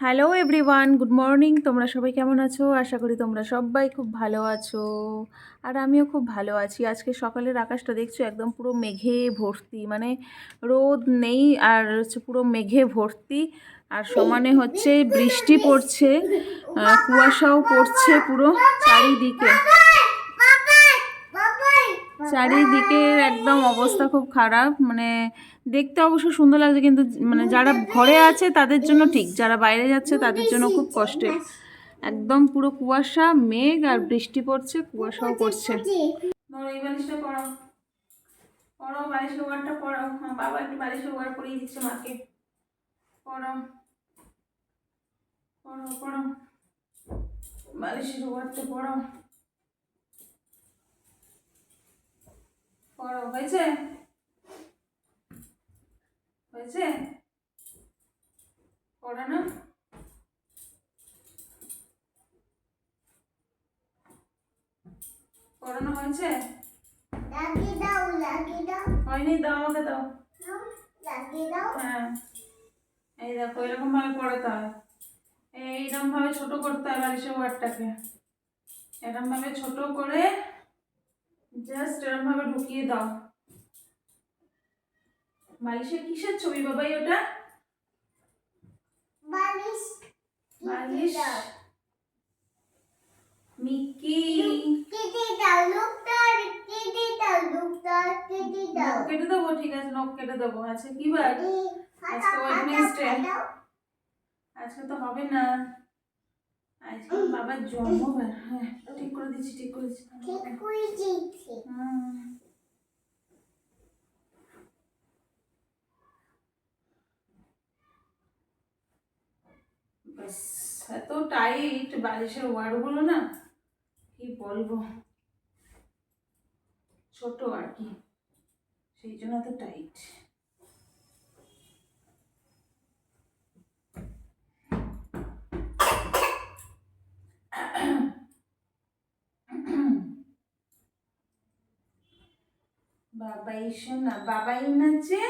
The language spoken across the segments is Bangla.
হ্যালো এভরিওয়ান গুড মর্নিং তোমরা সবাই কেমন আছো? আশা করি তোমরা সবাই খুব ভালো আছো। আর আমিও খুব ভালো আছি। আজকে সকালের আকাশটা দেখছ, একদম পুরো মেঘে ভর্তি। মানে রোদ নেই আর হচ্ছে পুরো মেঘে ভর্তি। আর সমানে হচ্ছে বৃষ্টি পড়ছে কুয়াশাও পড়ছে পুরো চারিদিকে। চারিদিকে একদম অবস্থা খুব খারাপ। মানে দেখতে অবশ্য সুন্দর লাগছে কিন্তু মানে যারা ঘরে আছে তাদের জন্য ঠিক, যারা বাইরে যাচ্ছে তাদের জন্য খুব কষ্টের। একদম পুরো কুয়াশা, মেঘ আর বৃষ্টি পড়ছে, কুয়াশাও পড়ছে। বালিশের ওয়ারটা পড়াও। হ্যাঁ বাবা একটু ওয়ার দিচ্ছে মাকে। বালিশের ওয়ারটা পড়ো হয়েছে? হয়েছে? পড়ানো পড়ানো হয়েছে? হয়নি দাও আমাকে দাও। হ্যাঁ। এই দেখো এরকম ভাবে পড়াতে হয়। এইরকম ভাবে ছোট করতে হয় বালিশের ওয়ার্ডটাকে। এরকম ভাবে ছোট করে জাস্ট এরকম ভাবে ঢুকিয়ে দাও। বালিশের কিসের ছবি বাবাই ওটা? বালিশ। মিকি। নখ কেটে দেবো? ঠিক আছে নখ কেটে দেবো। আচ্ছা কি বার? আজকে ওয়েডনেসডে আজকে তো হবে না। আজকে বাবার জন্মবার হ্যাঁ ঠিক করে দিচ্ছি ঠিক করে দিচ্ছি। হুম। ব্যাস এত টাইট বালিশের ওয়ারগুলো না কি বলব? ছোট আর কি সেই জন্য এত টাইট বাবাই শোনা বাবাই নাচে?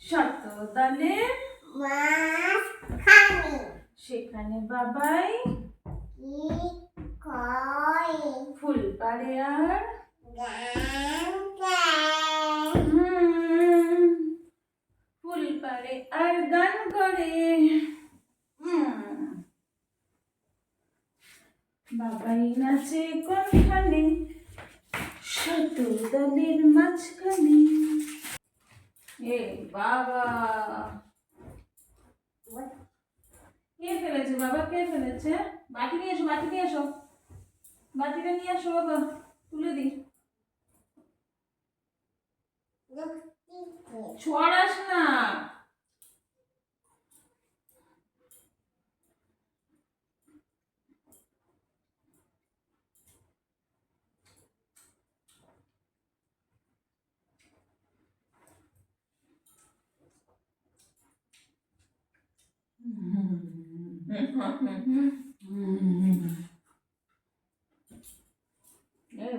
শত দলের সেখানে বাবাই? ফুল পাড়ে আর? ফুল পাড়ে আর গান করে। বাবাই নাচে কোনখানে? শত দলের মাঝখানে। এ বাবা। কে ফেলেছে বাবা? কে ফেলেছে? বাটি নিয়ে এসো বাটি নিয়ে এসো। বাটিটা নিয়ে আসো বাবা তুলে দি ছড়াস না।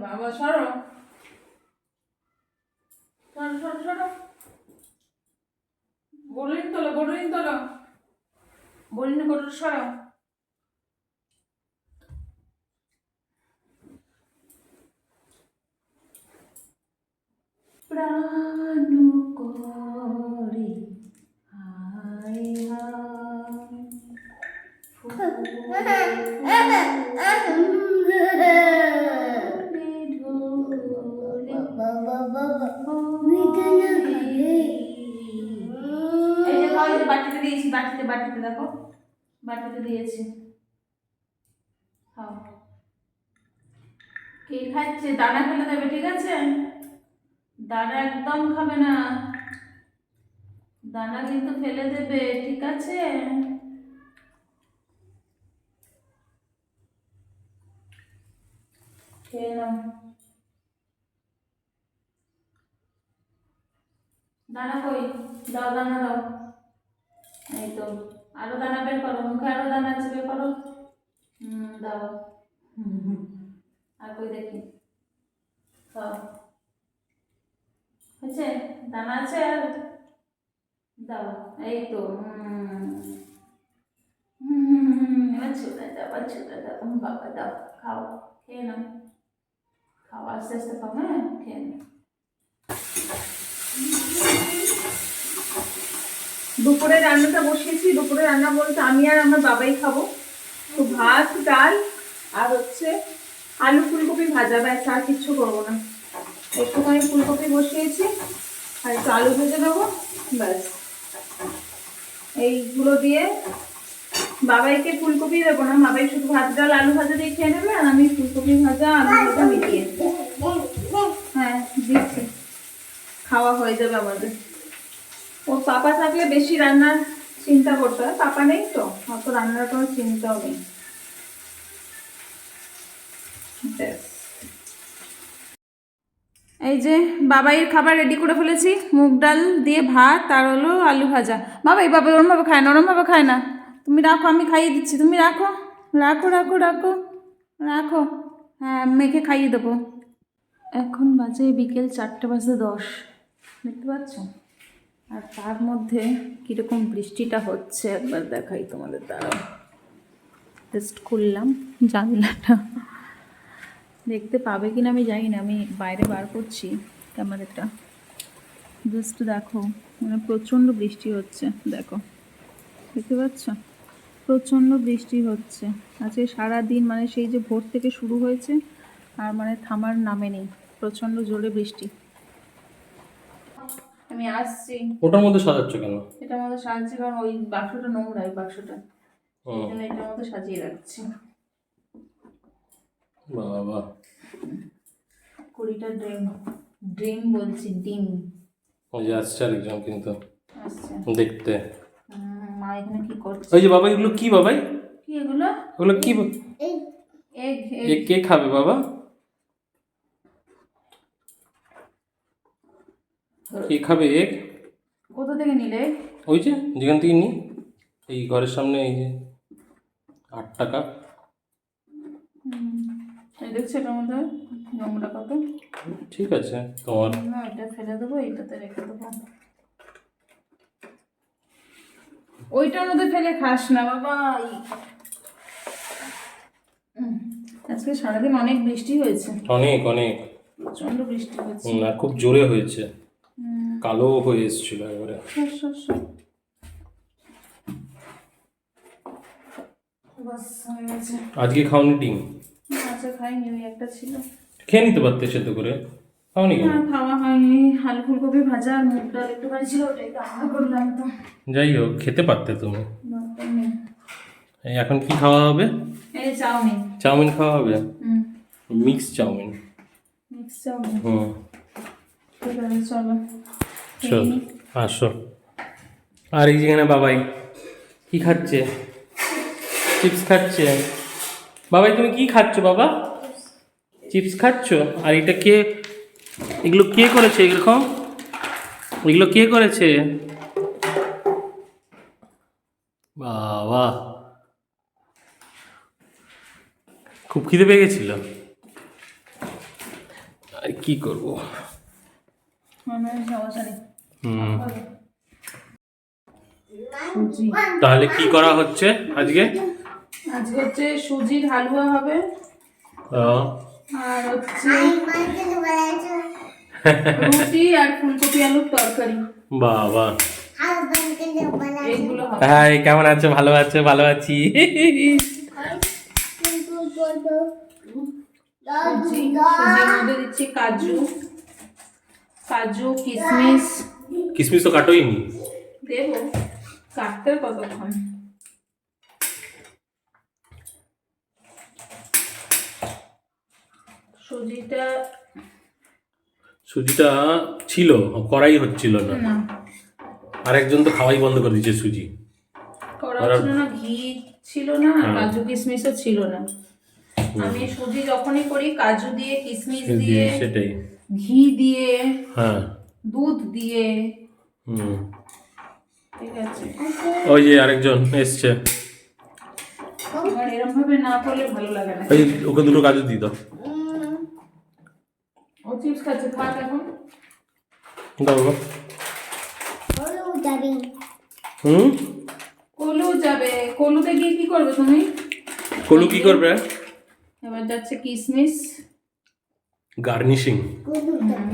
বাবা সরো সরো তোলো বলুন তোলো বলুন কোটো সরো প্রাণ বাটিতে দিয়েছি বাটিতে বাটিতে দেখো বাটিতে দিয়েছি খাও কে খাচ্ছে দানা ফেলে দেবে ঠিক আছে দানা একদম খাবে না দানা কিন্তু ফেলে দেবে, ঠিক আছে? খেয়ে নাও দানা কই? দাও, দানা দাও। এই তো, আরও দানা বের করো, মুখে আরও দানা আছে, বের করো। হুম, দাও। আর কই দেখি? খাও। হয়েছে? দানা আছে আর? দাও, এই তো, হুম। এবার ছোটা দাও বাবা, দাও, খাও, খেয়ে নাও। আস্তে আস্তে নাও দুপুরে রান্নাটা বসিয়েছি, দুপুরে রান্না বলতে আমি আর আমার বাবাই খাব। তো ভাত, ডাল আর হচ্ছে আলু ফুলকপি ভাজা, ব্যাস আর কিচ্ছু করব না। একটুখানি ফুলকপি বসিয়েছি, আর একটু আলু ভেজে দেবো ব্যাস। এইগুলো দিয়ে বাবাইকে ফুলকপি দেবো না, বাবাই শুধু ভাত, ডাল, আলু ভাজা দিয়ে খেয়ে নেবে, আর আমি ফুলকপি ভাজা, আলু ভাজা মিলিয়ে হ্যাঁ দিচ্ছি খাওয়া হয়ে যাবে আমাদের। ও পাপা থাকলে বেশি রান্নার চিন্তা করতে। হয় পাপা নেই তো, অত রান্নার কোনো চিন্তাও নেই। এই যে বাবাইয়ের খাবার রেডি করে ফেলেছি। মুগ ডাল দিয়ে ভাত, আর হলো আলু ভাজা। বাবাই বাবা ওরমভাবে খায় না, ওরমভাবে খায় না। তুমি রাখো, আমি খাইয়ে দিচ্ছি। তুমি রাখো রাখো রাখো রাখো রাখো। হ্যাঁ মেখে খাইয়ে দেবো। এখন বাজে বিকেল চারটে বাজে দশ। দেখতে পাচ্ছ? আর তার মধ্যে কীরকম বৃষ্টিটা হচ্ছে একবার দেখাই তোমাদের দ্বারা। জাস্ট খুললাম জানলাটা। দেখতে পাবে কিনা আমি জানি না, আমি বাইরে বার করছি ক্যামেরাটা। জাস্ট দেখো মানে প্রচণ্ড বৃষ্টি হচ্ছে, দেখো। দেখতে পাচ্ছ? প্রচণ্ড বৃষ্টি হচ্ছে। আজকে সারা দিন মানে সেই যে ভোর থেকে শুরু হয়েছে, আর মানে থামার নামে নেই, প্রচণ্ড জোরে বৃষ্টি। আমি আসছি। ওটার মধ্যে সাজাচ্ছ কেন? এটার মধ্যে সাজাচ্ছি কারণ ওই বাক্সটা নোংরা ওই বাক্সটা। এই জন্য এটার মধ্যে সাজিয়ে রাখছি। বাবা। কুড়িটা ড্রিম ড্রিম বলছি ডিম। ওই যে আসছে আরেকজন কিন্তু। আসছে। দেখতে। মা এখানে কি করছে? ওই যে বাবা এগুলো কি বাবাই? কি এগুলো? ওগুলো কি এগ। এ কে খাবে বাবা? কে খাবে এগ? কোথা থেকে নিলে ওই যে যেখান থেকে নি। এই ঘরের সামনে এই যে আট টাকা। এই দেখছ এটার মধ্যে নোংরা কত ঠিক আছে তোমার। না এটা ফেলে দেবো এইটাতে রেখে দেবো ওইটার মধ্যে ফেলে খাস না বাবা আজকে সারাদিন অনেক বৃষ্টি হয়েছে। অনেক অনেক। প্রচণ্ড বৃষ্টি হয়েছে। আর খুব জোরে হয়েছে। কালো হয়ে এসেছিল এবারে। আজকে খাওনি ডিম? আচ্ছা খাইনি ওই একটা ছিল। খেয়ে নিতে পারতে সেদ্ধ করে? খাওনি কেন? খাওয়া হয়নি। আলু ফুলকপি ভাজা আর মুগ ডাল একটুখানি ছিল ওটাই রান্না করলাম তো। যাই হোক খেতে পারতে তুমি। এখন কি খাওয়া হবে? এই চাউমিন। চাউমিন খাওয়া হবে? Mix chowmein. Mix chowmein. হুম। ঠিক আছে চলো। চল আসো। আর এই যেখানে বাবাই, কি খাচ্ছে? চিপস খাচ্ছে। বাবাই, তুমি কি খাচ্ছ, বাবা? চিপস খাচ্ছ? আর এটা কে? এগুলো কে করেছে এরকম? এগুলো কে করেছে? বাবা। খুব খিদে পেয়ে গেছিল। আর কি করব? তাহলে কি করা হচ্ছে আজকে? আজকে হচ্ছে সুজির হালুয়া হবে। আর হচ্ছে রুটি আর ফুলকপি আলুর তরকারি। বাবা। হাই কেমন আছো? ভালো আছো? ভালো আছি। দিচ্ছি কাজু। কাজু কিশমিশ কিসমিস তো কাটোই নি দেবো কাটতে কতক্ষণ? সুজিটা সুজিটা ছিল করাই হচ্ছিল না। আরেকজন তো খাওয়াই বন্ধ করে দিয়েছে সুজি। করা ছিল না ঘি ছিল না হ্যাঁ। কাজু কিশমিশও ছিল না। আমি সুজি যখনই করি কাজু দিয়ে কিশমিশ দিয়ে সেটাই। ঘি দিয়ে হ্যাঁ। দুধ দিয়ে। হুম। ঠিক আছে। ওই যে আরেকজন এসছে। ভাবে না করলে ভালো লাগে না। ওই ওকে দুটো কাজু দিয়ে দাও। ও চিপস খাচ্ছে থাক এখন। দাও যাবি হুম? কলু যাবে। কলুতে গিয়ে কি করবে তুমি? কলু কি করবে? এবার যাচ্ছে কিসমিস। গার্নিশিং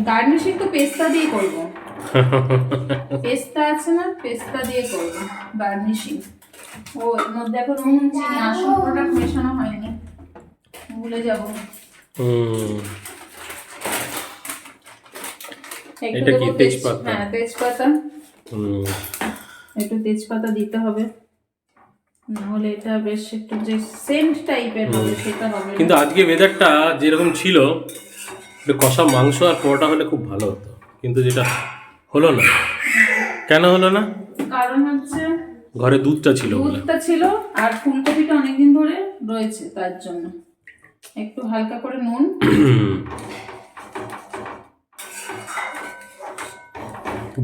গার্নিশিং তো পেস্তা দিয়ে করব। পেস্তা আছে না পেস্তা দিয়ে করব। গার্নিশিং ও এর মধ্যে এখন নুন চিনি আসল প্রোডাক্ট মেশানো হয়নি। ভুলে যাব। হুম। এটা কি, তেজপাতা? হ্যাঁ তেজপাতা। হুম। একটু তেজপাতা দিতে হবে। নাহলে এটা বেশ একটু যে সেন্ট টাইপের হবে সেটা হবে কিন্তু আজকে ওয়েদারটা যেরকম ছিল একটু কষা মাংস আর পরোটা হলে খুব ভালো হতো। কিন্তু যেটা হলো না। কেন হলো না? কারণ হচ্ছে ঘরে দুধটা ছিল দুধটা ছিল আর ফুলকপিটা অনেকদিন ধরে রয়েছে তার জন্য। একটু হালকা করে নুন।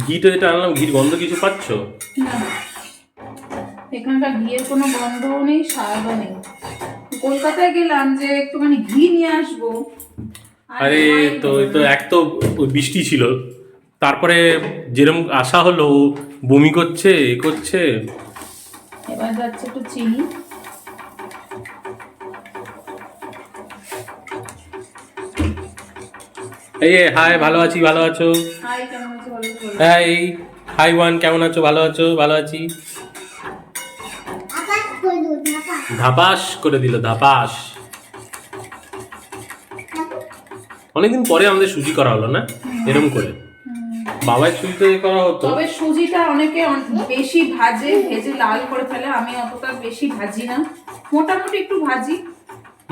ঘিটা যেটা আনলাম ঘির গন্ধ কিছু পাচ্ছ? না। এখানকার ঘিয়ের কোনো গন্ধও নেই স্বাদও নেই। কলকাতায় গেলাম যে একটুখানি ঘি নিয়ে আসব। আর তো ওই তো এক তো বৃষ্টি ছিল। তারপরে যেরকম আশা হলো ও বমি করছে এ করছে। এবার যাচ্ছে একটু চিনি। এই হাই ভালো আছি ভালো আছো? হাই কেমন আছে বলো? তো বলো। হাই হাই ওয়ান কেমন আছো ভালো আছো ভালো আছি? ধাপাস করে দিল ধাপাস। অনেকদিন পরে আমাদের সুজি করা হলো না? এরকম করে। বাবার সুজিতে করা হতো। তবে সুজিটা অনেকে অন- বেশি ভাজে ভেজে লাল করে ফেলে। আমি অতটা বেশি ভাজি না। মোটামুটি একটু ভাজি।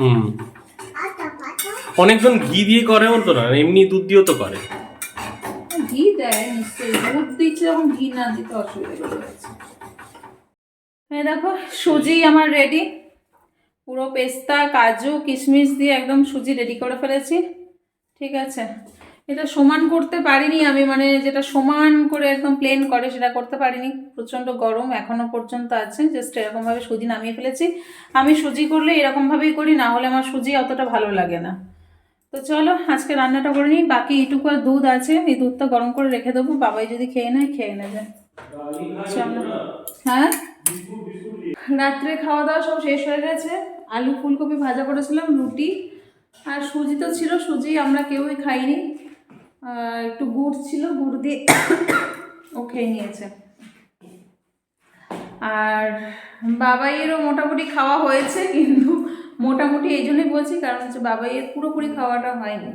হুম। অনেকজন ঘি দিয়ে করে তো না এমনি দুধ দিয়েও তো করে। ঘি দেয় নিশ্চয়ই। দুধ দিচ্ছে যখন ঘি না দিতে অসুবিধা হয়ে দেখো সুজি আমার রেডি পুরো পেস্তা কাজু কিশমিশ দিয়ে একদম সুজি রেডি করে ফেলেছি। ঠিক আছে। এটা সমান করতে পারিনি আমি মানে যেটা সমান করে একদম প্লেন করে সেটা করতে পারিনি। প্রচণ্ড গরম এখনও পর্যন্ত আছে জাস্ট এরকমভাবে সুজি নামিয়ে ফেলেছি। আমি সুজি করলে এরকমভাবেই করি, না হলে আমার সুজি অতটা ভালো লাগে না। তো চলো, আজকে রান্নাটা করে নিই। বাকি এইটুকু আর দুধ আছে, এই দুধটা গরম করে রেখে দেবো। বাবাই যদি খেয়ে নেয়, খেয়ে নেবে। চলো। হ্যাঁ? রাত্রে খাওয়া দাওয়া সব শেষ হয়ে গেছে। আলু ফুলকপি ভাজা করেছিলাম, রুটি। আর সুজি তো ছিল, সুজি আমরা কেউই খাইনি। একটু গুড় ছিল, গুড় দিয়ে ও খেয়ে নিয়েছে। আর বাবাইয়েরও মোটামুটি খাওয়া হয়েছে, কিন্তু মোটামুটি এই জন্যই বলছি, কারণ হচ্ছে বাবাইয়ের পুরোপুরি খাওয়াটা হয়নি।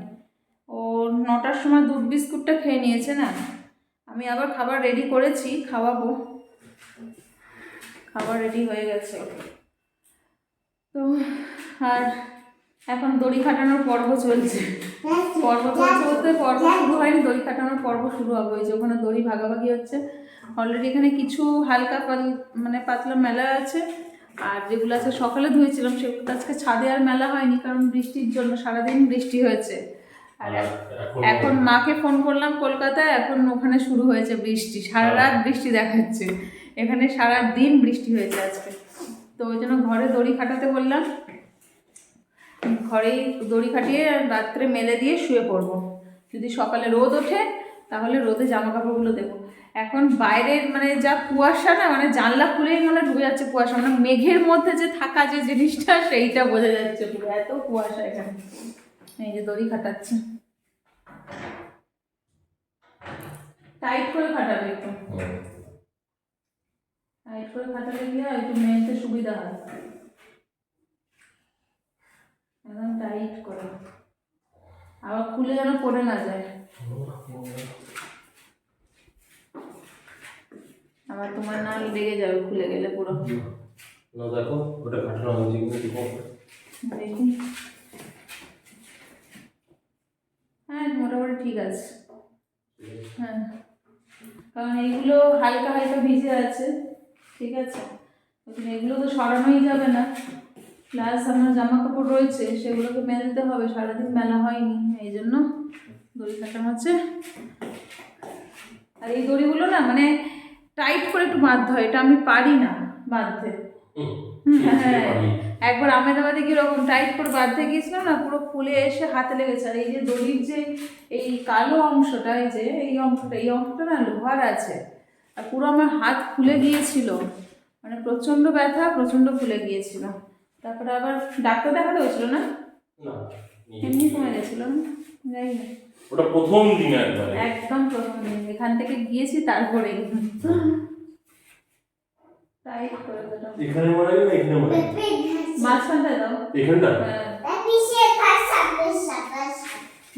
ও নটার সময় দুধ বিস্কুটটা খেয়ে নিয়েছে না। আমি আবার খাবার রেডি করেছি, খাওয়াবো। খাবার রেডি হয়ে গেছে। তো, আর এখন দড়ি খাটানোর পর্ব চলছে। পর্ব চলছে বলতে পর্ব শুরু হয়নি দড়ি খাটানোর পর্ব শুরু হবে। ওই যে ওখানে দড়ি ভাগাভাগি হচ্ছে। অলরেডি এখানে কিছু হালকা পাল মানে পাতলা মেলা আছে। আর যেগুলো আছে সকালে ধুয়েছিলাম সেগুলো আজকে ছাদে আর মেলা হয়নি কারণ বৃষ্টির জন্য সারাদিন বৃষ্টি হয়েছে। আর এখন মাকে ফোন করলাম কলকাতায় এখন ওখানে শুরু হয়েছে বৃষ্টি। সারা রাত বৃষ্টি দেখাচ্ছে। এখানে সারা দিন বৃষ্টি হয়েছে আজকে। তো ওই জন্য ঘরে দড়ি খাটাতে বললাম। ঘরেই দড়ি খাটিয়ে রাত্রে মেলে দিয়ে শুয়ে পড়ব। যদি সকালে রোদ ওঠে তাহলে রোদে জামা কাপড়গুলো দেবো। এখন বাইরের মানে যা কুয়াশা না মানে জানলা খুলেই মনে ঢুকে যাচ্ছে কুয়াশা। মানে মেঘের মধ্যে যে থাকা যে জিনিসটা সেইটা বোঝা যাচ্ছে পুরো। এত কুয়াশা এখানে। এই যে দড়ি খাটাচ্ছে। টাইট করে খাটাবে একটু। টাইট করে খাটালে গিয়ে একটু মেলতে সুবিধা হয়। একদম টাইট করে। আবার খুলে যেন পড়ে না যায়। আবার তোমার না লেগে যাবে খুলে গেলে পুরো। না দেখো ওটা কাটানো হয়েছে কিন্তু দেখি। হ্যাঁ মোটামুটি ঠিক আছে। হ্যাঁ। কারণ এইগুলো হালকা হালকা ভিজে আছে ঠিক আছে? এগুলো তো সরানোই যাবে না। প্লাস আমার জামা কাপড় রয়েছে সেগুলোকে মেলতে হবে সারাদিন মেলা হয়নি এই জন্য দড়ি কাটানো হচ্ছে আর এই দড়িগুলো না মানে টাইট করে একটু বাঁধতে হয় এটা আমি পারি না বাঁধতে। হ্যাঁ একবার আমেদাবাদে কীরকম টাইট করে বাঁধতে গিয়েছিলাম না পুরো ফুলে এসে হাতে লেগেছে। আর এই যে দড়ির যে এই কালো অংশটা এই যে এই অংশটা এই অংশটা না লোহার আছে। আর পুরো আমার হাত ফুলে গিয়েছিল। মানে প্রচণ্ড ব্যথা প্রচণ্ড ফুলে গিয়েছিল। তারপরে আবার ডাক্তার দেখাতে হয়েছিল না? না এমনি কমে গেছিল। না যাই না ওটা প্রথম দিন একবারে। একদম প্রথম দিন। এখান থেকে গিয়েছি তারপরে তাই করে দিলাম এখানে মারা গেল এখানে মারা গেল। মাঝখানটা দাও। এখানটা? হ্যাঁ.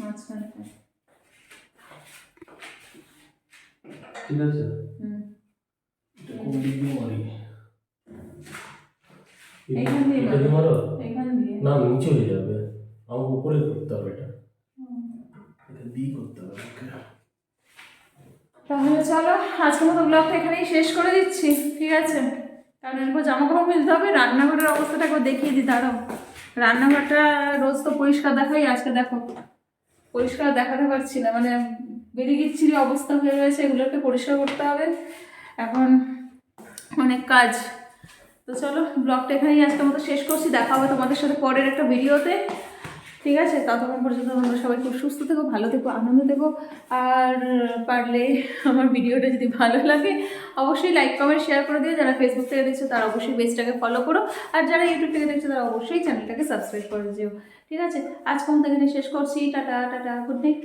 মাঝখানটা ঠিক আছে। হুম। এটা কোন দিক দিয়ে মারি এখান দিয়ে মারো। এখান দিয়ে। না নিচে হয়ে যাবে। আমাকে উপরে করতে হবে এটা। এটা দিয়ে করতে হবে তাহলে চলো আজকের মতো ব্লগটা এখানেই শেষ করে দিচ্ছি ঠিক আছে? কারণ এরপর জামা কাপড় মিলতে হবে রান্নাঘরের অবস্থাটা একবার দেখিয়ে দিই দাঁড়াও। রান্নাঘরটা রোজ তো পরিষ্কার দেখাই আজকে দেখো। পরিষ্কার দেখাতে পারছি না মানে বেরিয়ে গিচ্ছিরি অবস্থা হয়ে রয়েছে এগুলোকে পরিষ্কার করতে হবে। এখন অনেক কাজ। তো চলো ব্লগটা এখানেই আজকের মতো শেষ করছি। দেখা হবে তোমাদের সাথে পরের একটা ভিডিওতে। ঠিক আছে? ততক্ষণ পর্যন্ত তোমরা সবাই খুব সুস্থ থেকো, ভালো থেকো, আনন্দ থেকো। আর পারলে আমার ভিডিওটা যদি ভালো লাগে, অবশ্যই লাইক কমেন্ট শেয়ার করে দিও। যারা ফেসবুক থেকে দেখছ, তারা অবশ্যই পেজটাকে ফলো করো। আর যারা ইউটিউব থেকে দেখছ, তারা অবশ্যই চ্যানেলটাকে সাবস্ক্রাইব করে দিও। ঠিক আছে? আজকে মতো এখানে শেষ করছি। Tata tata good night